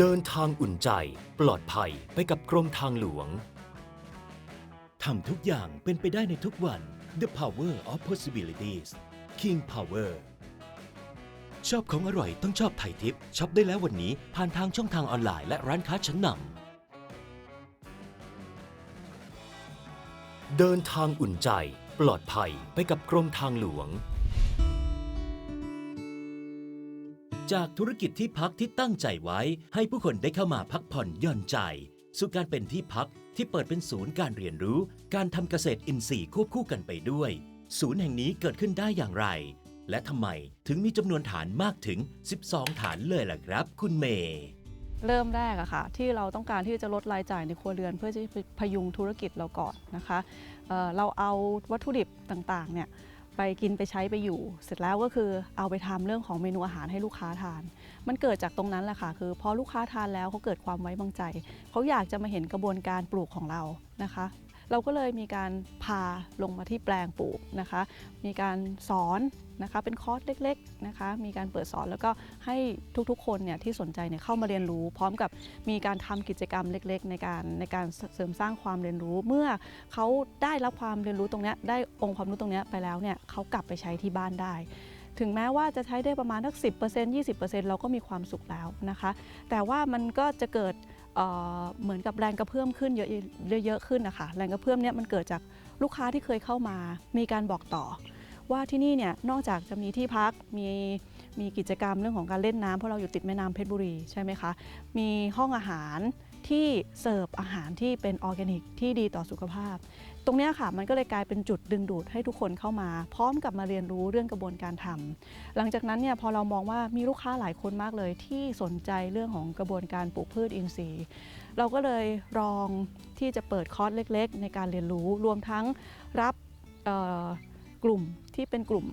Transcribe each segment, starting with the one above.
เดินทางอุ่นใจ ปลอดภัยไปกับกรมทางหลวง ทำทุกอย่างเป็นไปได้ในทุกวัน The Power of Possibilities King Power ชอบของอร่อยต้องชอบไทยทิปช็อปได้แล้ววันนี้ผ่านทางช่องทางออนไลน์และร้านค้าชั้นนำเดินทางอุ่นใจ ปลอดภัยไปกับกรมทางหลวง จากธุรกิจที่พักที่ตั้งใจไว้ ให้ผู้คนได้เข้ามาพักผ่อนหย่อนใจ สู่การเป็นที่พักที่เปิดเป็นศูนย์การเรียนรู้ การทำเกษตรอินทรีย์ควบคู่กันไปด้วย ศูนย์แห่งนี้เกิดขึ้นได้อย่างไร และทำไมถึงมีจำนวนฐานมากถึง 12 ฐานเลยล่ะครับ คุณเมย์เริ่มแรกอะค่ะที่เราต้องการที่จะลดรายจ่ายในครัวเรือน เพื่อที่จะพยุงธุรกิจเราก่อนนะคะเเราเอาวัตถุดิบต่างๆเนี่ย ไปกินไปใช้ไปอยู่ เสร็จแล้วก็คือเอาไปทำเรื่องของเมนูอาหารให้ลูกค้าทาน มันเกิดจากตรงนั้นแหละค่ะ คือพอลูกค้าทานแล้วเขาเกิดความไว้วางใจ เขาอยากจะมาเห็นกระบวนการปลูกของเรานะคะ เราก็เลยมีการพาลงมาที่แปลงปลูกนะคะ มีการสอนนะคะเป็นคอร์สเล็กๆนะคะ มีการเปิดสอนแล้วก็ให้ทุกๆ คนเนี่ยที่สนใจเนี่ยเข้ามาเรียนรู้ พร้อมกับมีการทำกิจกรรมเล็กๆ ในการในการเสริมสร้างความเรียนรู้ เมื่อเขาได้รับความเรียนรู้ตรงนี้ได้องค์ความรู้ตรงนี้ไปแล้วเนี่ยเขากลับไปใช้ที่บ้านได้ถึงแม้ว่าจะใช้ได้ประมาณสัก 10% 20%เราก็มีความสุขแล้วนะคะ แต่ว่ามันก็จะเกิด เหมือนกับแรงกระเพื่อมขึ้นเยอะเยอะๆขึ้นนะคะแรงกระเพื่อมเนี่ยมันเกิดจากลูกค้าที่เคยเข้ามา มีการบอกต่อ ว่าที่นี่เนี่ยนอกจากจะมีที่พักมีมีกิจกรรมเรื่องของการเล่นน้ำเพราะเราอยู่ติดแม่น้ำเพชรบุรีใช่ไหมคะมีห้องอาหาร ที่เสิร์ฟอาหารที่เป็นออร์แกนิกที่ดีต่อสุขภาพ ตรงนี้ค่ะมันก็เลยกลายเป็นจุดดึงดูดให้ทุกคนเข้ามา พร้อมกับมาเรียนรู้เรื่องกระบวนการทำหลังจากนั้นเนี่ยพอเรามองว่ามีลูกค้าหลายคนมากเลยที่สนใจเรื่องของกระบวนการปลูกพืชอินทรีย์ เราก็เลยลองที่จะเปิดคอร์สเล็ก ๆ ในการเรียนรู้รวมทั้งรับกลุ่มที่เป็นกลุ่ม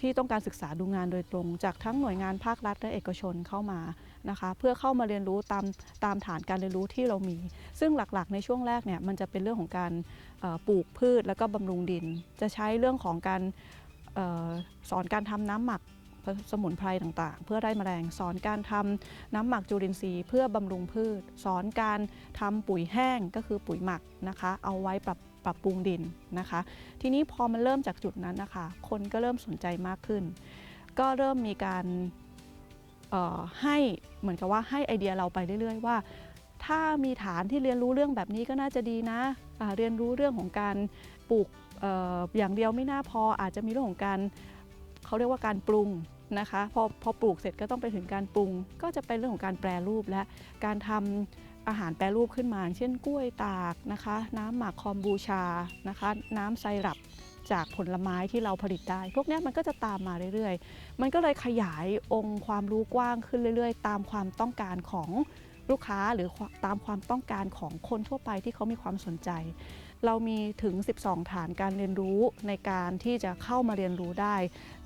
ที่ต้องการศึกษาดูงานโดยตรง จากทั้งหน่วยงานภาครัฐและเอกชนเข้ามา นะคะ เพื่อเข้ามาเรียนรู้ตามตามฐานการเรียนรู้ที่เรามี ซึ่งหลักๆ ในช่วงแรกเนี่ยมันจะเป็นเรื่องของการปลูกพืชแล้วก็บำรุงดิน จะใช้เรื่องของการออสอนการทำน้ำหมักสมุนไพรต่างๆ เพื่อไล่แมลงสอนการทำน้ำหมักจุลินทรีย์เพื่อบำรุงพืช สอนการทำปุ๋ยแห้งก็คือปุ๋ยหมักนะคะ เอาไว้ปรับปรับปรุงดินนะคะ ทีนี้พอมันเริ่มจากจุดนั้นนะคะ คนก็เริ่มสนใจมากขึ้น ก็เริ่มมีการให้ เหมือนกับว่าให้ไอเดียเราไปเรื่อยๆ ว่า ถ้ามีฐานที่เรียนรู้เรื่องแบบนี้ก็น่าจะดีนะอ่าเรียนรู้เรื่องของการปลูกอออย่างเดียวไม่น่าพออาจจะมีเรื่องของการเขาเรียกว่าการปรุงนะคะพอพอปลูกเสร็จก็ต้องไปถึงการปรุง ก็จะเป็นเรื่องของการแปรรูปและการทำอาหารแปรรูปขึ้นมา เช่นกล้วยตากนะคะ น้ำหมักคอมบูชานะคะ น้ำไซรัป จากผลไม้ที่เราผลิตได้ พวกนี้มันก็จะตามมาเรื่อยๆ มันก็เลยขยายองค์ความรู้กว้างขึ้นเรื่อยๆ ตามความต้องการของลูกค้าหรือตามความต้องการของคนทั่วไปที่เขามีความสนใจ เรามีถึง 12 ฐานการเรียนรู้ในการที่จะเข้ามาเรียนรู้ได้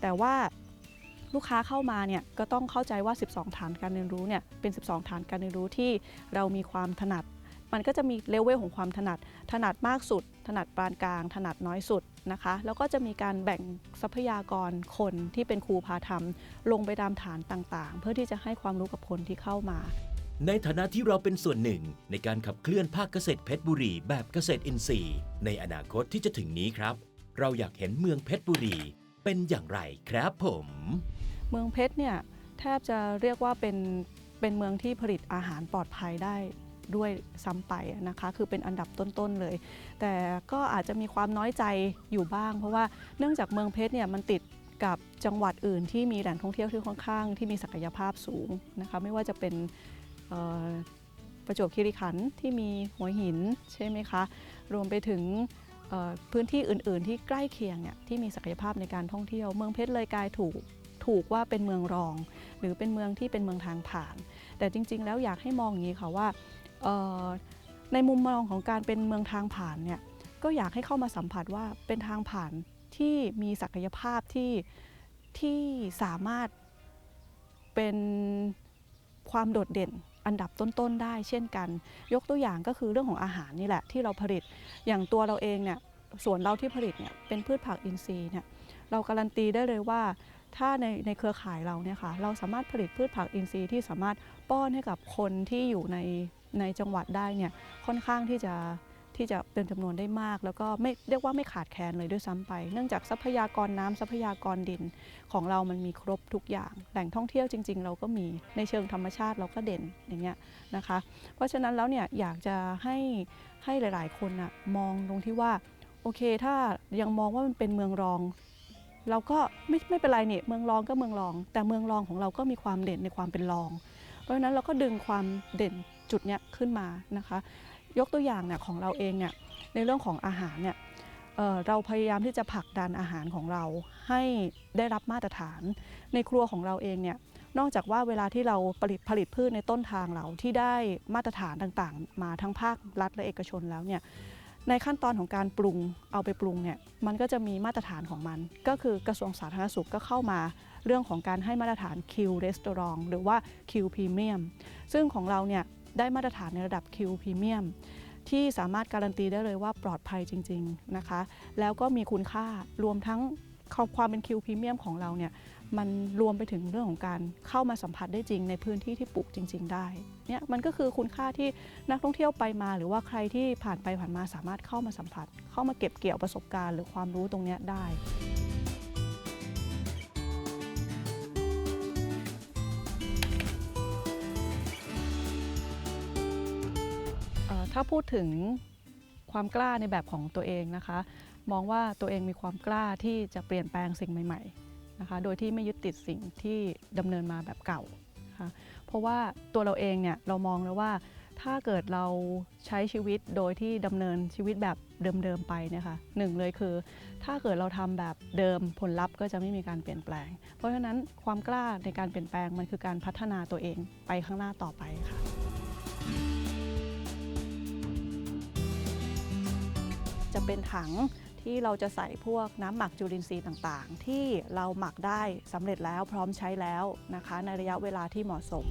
แต่ว่าลูกค้าเข้ามาเนี่ยก็ต้องเข้าใจว่า 12 ฐานการเรียนรู้เนี่ยเป็น 12 ฐานการเรียนรู้ที่เรามีความถนัด มันก็จะมีเลเวลของความถนัด ถนัดมากสุด ถนัดปานกลาง ถนัดน้อยสุดนะคะ แล้วก็จะมีการแบ่งทรัพยากรคนที่เป็นครูพาทำลงไปตามฐานต่างๆ เพื่อที่จะให้ความรู้กับคนที่เข้ามา ในฐานะที่เราเป็นส่วนหนึ่ง ในการขับเคลื่อนภาคเกษตรเพชรบุรีแบบเกษตรอินทรีย์ ในอนาคตที่จะถึงนี้ครับ เราอยากเห็นเมืองเพชรบุรีเป็นอย่างไรครับผม เมืองเพชรเนี่ยแทบจะเรียกว่าเป็นเป็นเมืองที่ผลิตอาหารปลอดภัยได้ ด้วยซ้ำไปนะคะ คือเป็นอันดับต้นๆเลย แต่ก็อาจจะมีความน้อยใจอยู่บ้าง เพราะว่าเนื่องจากเมืองเพชรเนี่ยมันติดกับจังหวัดอื่นที่มีแหล่งท่องเที่ยวที่ค่อนข้างที่มีศักยภาพสูงนะคะไม่ว่าจะเป็นประจวบคีรีขันธ์ที่มีหัวหินใช่ไหมคะรวมไปถึงพื้นที่อื่น ๆ ที่ใกล้เคียงเนี่ยที่มีศักยภาพในการท่องเที่ยว เมืองเพชรเลยกลายถูกถูกว่าเป็นเมืองรอง หรือเป็นเมืองที่เป็นเมืองทางผ่าน แต่จริง ๆ แล้วอยากให้มองอย่างนี้ค่ะว่า ในมุมมองของการเป็นเมืองทางผ่านเนี่ยก็อยากให้เข้ามาสัมผัสว่าเป็นทางผ่านที่มีศักยภาพที่ที่สามารถเป็นความโดดเด่นอันดับต้นๆได้เช่นกัน ยกตัวอย่างก็คือเรื่องของอาหารนี่แหละที่เราผลิตอย่างตัวเราเองเนี่ยสวนเราที่ผลิตเนี่ยเป็นพืชผักอินทรีย์เนี่ยเราการันตีได้เลยว่าถ้าในในเครือข่ายเราเนี่ยค่ะเราสามารถผลิตพืชผักอินทรีย์ที่สามารถป้อนให้กับคนที่อยู่ใน ในจังหวัดได้เนี่ยค่อนข้างที่จะที่จะเป็นจำนวนได้มาก แล้วก็ไม่เรียกว่าไม่ขาดแคลนเลยด้วยซ้ำไป เนื่องจากทรัพยากรน้ำทรัพยากรดินของเรามันมีครบทุกอย่าง แหล่งท่องเที่ยวจริง ๆ เราก็มีในเชิงธรรมชาติเราก็เด่นอย่างเงี้ยนะคะ เพราะฉะนั้นแล้วเนี่ยอยากจะให้ให้หลาย ๆ คนอะมองตรงที่ว่าโอเคถ้ายังมองว่ามันเป็นเมืองรองเราก็ไม่ไม่เป็นไรเนี่ยเมืองรองก็เมืองรอง แต่เมืองรองของเราก็มีความเด่นในความเป็นรอง เพราะฉะนั้นเราก็ดึงความเด่น จุดเนี้ยขึ้นมานะคะ ยกตัวอย่างเนี่ยของเราเองเนี่ยในเรื่องของอาหารเนี่ยเเราพยายามที่จะผลักดันอาหารของเราให้ได้รับมาตรฐาน ในครัวของเราเองเนี่ยนอกจากว่าเวลาที่เราผลิตผลิตพืชในต้นทางเราที่ได้มาตรฐานต่างๆ มาทั้งภาครัฐและเอกชนแล้วเนี่ยในขั้นตอนของการปรุงเอาไปปรุงเนี่ยมันก็จะมีมาตรฐานของมัน ก็คือกระทรวงสาธารณสุขก็เข้ามาเรื่องของการให้มาตรฐาน Q Restaurant หรือว่า Q Premium ซึ่งของเราเนี่ย ได้มาตรฐานในระดับ Q Premium ที่สามารถการันตีได้เลยว่าปลอดภัยจริง ๆนะคะ แล้วก็มีคุณค่ารวมทั้งความเป็น Q Premium ของเราเนี่ยมันรวมไปถึงเรื่องของการเข้ามาสัมผัสได้จริงในพื้นที่ที่ปลูกจริง ๆ ได้เนี่ยมันก็คือคุณค่าที่นักท่องเที่ยวไปมา หรือว่าใครที่ผ่านไปผ่านมาสามารถเข้ามาสัมผัส เข้ามาเก็บเกี่ยวประสบการณ์ หรือความรู้ตรงนี้ได้ ถ้าพูดถึงความกล้าในแบบของตัวเองนะคะ มองว่าตัวเองมีความกล้าที่จะเปลี่ยนแปลงสิ่งใหม่ๆนะคะ โดยที่ไม่ยึดติดสิ่งที่ดำเนินมาแบบเก่านะคะเพราะว่าตัวเราเองเนี่ยเรามองแล้วว่าถ้าเกิดเราใช้ชีวิตโดยที่ดำเนินชีวิตแบบเดิมๆไปนะคะหนึ่งเลยคือ ถ้าเกิดเราทำแบบเดิมผลลัพธ์ก็จะไม่มีการเปลี่ยนแปลง เพราะฉะนั้นความกล้าในการเปลี่ยนแปลงมันคือการพัฒนาตัวเองไปข้างหน้าต่อไปค่ะ จะเป็นถังที่เราจะใส่พวกน้ำหมักจุลินทรีย์ต่างๆ ที่เราหมักได้สำเร็จแล้วพร้อมใช้แล้วนะคะ ในระยะเวลาที่เหมาะสม